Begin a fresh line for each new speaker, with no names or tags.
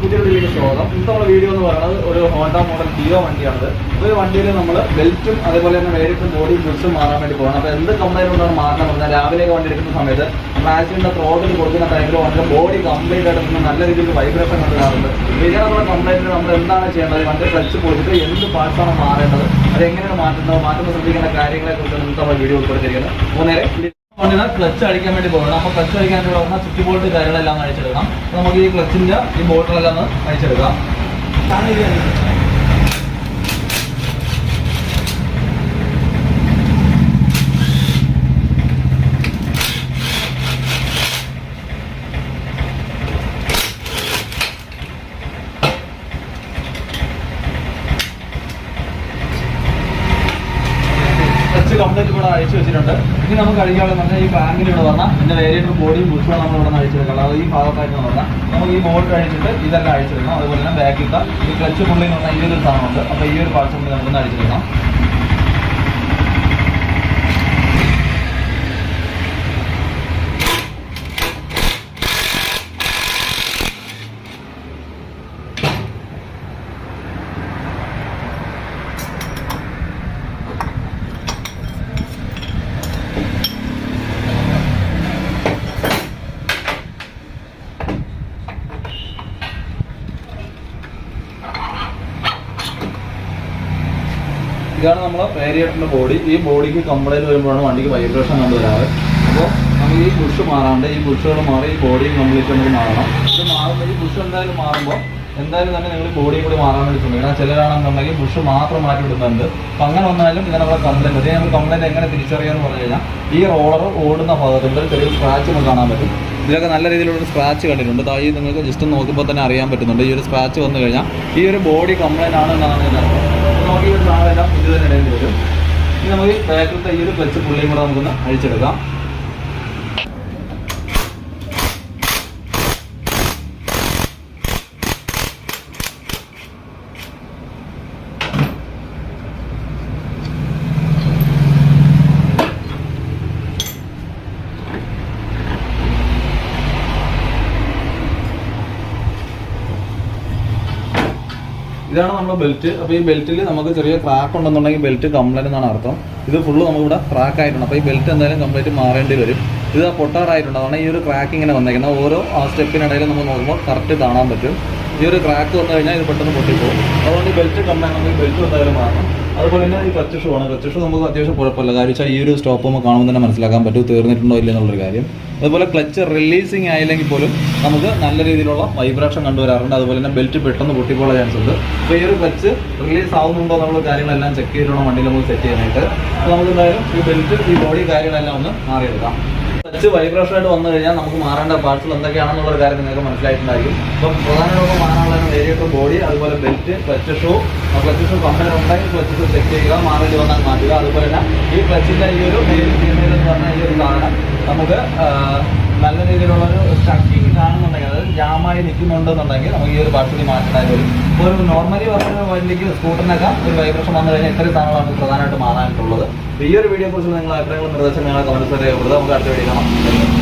പുതിയ വീഡിയോയിലേക്ക് സ്വാഗതം ഇന്നത്തെ വീഡിയോ എന്ന് പറയുന്നത് ഒരു ഹോണ്ട മോഡൽ ഡിയോ വണ്ടിയാണ് ഈ വണ്ടിയിൽ നമ്മൾ ബെൽറ്റും അതേപോലെ തന്നെ വേരിട്ടും ബോഡി ബുൾസും മാറാൻ വേണ്ടി പോകണം അപ്പോൾ എന്ത് കംപ്ലൈന്റ് കൊണ്ടാണ് മാറണം പറഞ്ഞാൽ രാവിലെ വണ്ടി എടുക്കുന്ന സമയത്ത് നമ്മൾ ത്രോട്ടിൽ കൊടുക്കുന്ന ടൈമിൽ വണ്ടി ബോഡി കംപ്ലീറ്റ് ആയിട്ട് നല്ല രീതിയിൽ വൈബ്രേഷൻ കൊണ്ടുവരാറുണ്ട് നമ്മുടെ കംപ്ലൈന്റിന് നമ്മൾ എന്താണ് ചെയ്യേണ്ടത്? വണ്ടി ക്ലച്ച് പൊളിച്ചിട്ട് എന്ത് പാർട്സാണ് മാറേണ്ടത്? അത് എങ്ങനെയാണ് മാറ്റുന്നത്? മാറ്റുമ്പോൾ ശ്രദ്ധിക്കേണ്ട കാര്യങ്ങളെ കുറിച്ച് ഇന്നത്തെ വീഡിയോ ഉൾപ്പെടുത്തിയിരിക്കുന്നത് അപ്പോൾ നേരെ വണ്ടിയുടെ ക്ലച്ച് അടിക്കാൻ വേണ്ടി പോകണം. അപ്പോൾ ക്ലച്ച് അടിക്കാൻ പോകുന്ന സ്വിച്ച് ബോൾട്ട് കാര്യങ്ങളെല്ലാം അഴിച്ചെടുക്കണം. അപ്പോൾ നമുക്ക് ഈ ക്ലച്ചിന്റെ ഈ ബോൾട്ടിലെല്ലാം ഒന്ന് അഴിച്ചെടുക്കാം. കംപ്ലീറ്റ് ഇവിടെ അയച്ചു വെച്ചിട്ടുണ്ട്. ഇനി നമുക്ക് അഴിക്കാവുന്ന പറഞ്ഞാൽ ഈ ബാങ്കിൽ ഇവിടെ വന്നാൽ ഇതിന്റെ വേരിയന്റ് ബോഡിയും ബുദ്ധിമുട്ട് നമ്മൾ ഇവിടെ നിന്ന് അഴിച്ചെടുക്കണം അത് ഈ ഭാഗത്തായിട്ട് വന്നാൽ നമുക്ക് ഈ ബോർഡ് അഴിച്ചിട്ട് ഇതെല്ലാം അഴിച്ചെടുക്കണം അതുപോലെ തന്നെ ബാക്കിൽ ഈ ക്ലച്ച് പുള്ളിന്ന് പറഞ്ഞാൽ ഈ ഒരു സാധനമുണ്ട്. അപ്പോൾ ഈ ഒരു പാർട്സ് കൂടി നമുക്കൊന്ന് അഴിച്ചെടുക്കണം ഇതാണ് നമ്മൾ വേരിയേറ്ററിന്റെ ബോഡി ഈ ബോഡിക്ക് കംപ്ലൈന്റ് വരുമ്പോഴാണ് വണ്ടിക്ക് വൈബ്രേഷൻ കൊണ്ടുവരാറ് അപ്പോൾ നമുക്ക് ഈ ബുഷ് മാറാണ്ട് ഈ ബുഷുകൾ മാറി ഈ ബോഡിയും കംപ്ലീറ്റ് നമുക്ക് മാറണം. ഇത് മാറുമ്പോൾ ഈ ബുഷ് എന്തായാലും മാറുമ്പോൾ എന്തായാലും തന്നെ നിങ്ങൾ ബോഡിയും കൂടി മാറാൻ വേണ്ടി ശ്രമിക്കണം. ചിലരാണെന്നുണ്ടെങ്കിൽ ബുഷ് മാത്രം മാറ്റി വിടുന്നുണ്ട്. അപ്പം അങ്ങനെ വന്നാലും ഇതിനുള്ള കംപ്ലൈന്റ് അതേ നമ്മൾ കംപ്ലൈന്റ് എങ്ങനെ തിരിച്ചറിയാന്ന് പറഞ്ഞു കഴിഞ്ഞാൽ ഈ റോളർ ഓടുന്ന ഭാഗത്തുണ്ട് ചെറിയ സ്ക്രാച്ച് നമുക്ക് കാണാൻ പറ്റും. ഇതിലൊക്കെ നല്ല രീതിയിലുള്ള സ്ക്രാച്ച് കണ്ടിട്ടുണ്ട്. തായി നിങ്ങൾക്ക് ജസ്റ്റ് നോക്കുമ്പോൾ തന്നെ അറിയാൻ പറ്റുന്നുണ്ട്. ഈ ഒരു സ്ക്രാച്ച് വന്നു കഴിഞ്ഞാൽ ഈ ഒരു ബോഡി കംപ്ലൈന്റ് ആണ് എന്നാണ് ഇതിനർത്ഥം അപ്പോൾ നമുക്ക് ഈ ഒരു സാധനം ഇത് തന്നെ ഇടേണ്ടി വരും ഇനി നമുക്ക് ബാക്കിലത്തെ ഈ ഒരു ക്ലച്ച് പുള്ളിയും കൂടെ നമുക്കൊന്ന് അഴിച്ചെടുക്കാം. ഇതാണ് നമ്മുടെ ബെൽറ്റ് അപ്പോൾ ഈ ബെൽറ്റിൽ നമുക്ക് ചെറിയ ക്രാക്ക് ഉണ്ടെന്നുണ്ടെങ്കിൽ ബെൽറ്റ് കംപ്ലൈന്റ് എന്നാണ് അർത്ഥം. ഇത് ഫുള്ള് നമുക്കിവിടെ ക്രാക്ക് ആയിട്ടുണ്ട്. അപ്പോൾ ഈ ബെൽറ്റ് എന്തായാലും കംപ്ലീറ്റ് മാറേണ്ടി വരും. ഇത് പൊട്ടാറായിട്ടുണ്ട്. അതാണ് ഈ ഒരു ക്രാക്ക് ഇങ്ങനെ വന്നേക്കുന്നത്. ഓരോ ആ സ്റ്റെപ്പിനിടയിൽ നമ്മൾ നോക്കുമ്പോൾ കറക്റ്റ് കാണാൻ പറ്റും. ഈ ഒരു ക്രാക്ക് വന്നു കഴിഞ്ഞാൽ ഇത് പെട്ടെന്ന് പൊട്ടിപ്പോകും അതുകൊണ്ട് ബെൽറ്റ് കംപ്ലൈന്റ് ബെൽറ്റ് എന്തായാലും മാറണം അതുപോലെ തന്നെ ഈ ക്ലച്ച് ഷൂ ആണ്. ക്ലച്ച് ഷൂ നമുക്ക് അത്യാവശ്യം കുഴപ്പമില്ല. കാര്യം വെച്ചാൽ ഈ ഒരു സ്റ്റോപ്പ് നമുക്ക് കാണുമ്പോൾ തന്നെ മനസ്സിലാക്കാൻ പറ്റും. തീർന്നിട്ടുണ്ടോ ഇല്ല എന്നുള്ളൊരു കാര്യം. അതുപോലെ ക്ലച്ച് റിലീസിങ് ആയില്ലെങ്കിൽ പോലും നമുക്ക് നല്ല രീതിയിലുള്ള വൈബ്രേഷൻ കണ്ടുവരാറുണ്ട്. അതുപോലെ തന്നെ ബെൽറ്റ് പെട്ടെന്ന് പൊട്ടിപ്പോളാൻ ചാൻസ് ഉണ്ട്. അപ്പോൾ ഈ ഒരു ക്ലച്ച് റിലീസ് ആവുന്നുണ്ടോ എന്നുള്ള കാര്യങ്ങളെല്ലാം ചെക്ക് ചെയ്തിട്ടുള്ള വണ്ടിയിൽ നമുക്ക് സെറ്റ് ചെയ്യാനായിട്ട്. അപ്പോൾ നമുക്ക് എന്തായാലും ഈ ബെൽറ്റ് ഈ ബോഡി കാര്യങ്ങളെല്ലാം ഒന്ന് മാറിയെടുക്കാം. ക്ലച്ച് വൈബ്രേഷൻ ആയിട്ട് വന്നു കഴിഞ്ഞാൽ നമുക്ക് മാറേണ്ട പാർട്സുകൾ എന്തൊക്കെയാണെന്നുള്ള കാര്യം നിങ്ങൾക്ക് മനസ്സിലായിട്ടുണ്ടായിരിക്കും. അപ്പം പ്രധാനമായിട്ടും മാറാനുള്ള വേരിയൊക്കെ ബോഡി അതുപോലെ belt clutch shoe clutch shoe company ഉണ്ടെങ്കിൽ ക്ലച്ച് ഷൂ ചെക്ക് ചെയ്യുക മാറേണ്ടി വന്നാൽ മാറ്റുക. അതുപോലെ തന്നെ ഈ ക്ലച്ചിന്റെ ഈ ഒരു ചെയ്യുന്നത് എന്ന് പറഞ്ഞ ഈ ഒരു സാധനം നമുക്ക് നല്ല രീതിയിലുള്ള ഒരു അതായത് നിൽക്കുന്നുണ്ടെന്നുണ്ടെങ്കിൽ നമുക്ക് ഈ ഒരു പാർട്ടി മാറ്റേണ്ടതായിട്ട് വരും ഇപ്പോൾ ഒരു നോർമലി പറഞ്ഞ വണ്ടിക്ക് സ്കൂട്ടറിനൊക്കെ ഒരു വൈബ്രേഷൻ വന്നു കഴിഞ്ഞാൽ ഇത്രയും സാധനങ്ങളാണ് നമുക്ക് പ്രധാനമായിട്ട് മാറാനായിട്ടുള്ളത്. ഈ ഒരു വീഡിയോ കുറിച്ച് നിങ്ങൾ അഭിപ്രായങ്ങളും നിർദ്ദേശങ്ങളും കമൻസ് രേഖപ്പെടുത്തുക നമുക്ക് അടുത്ത വീഡിയോ കാണാം.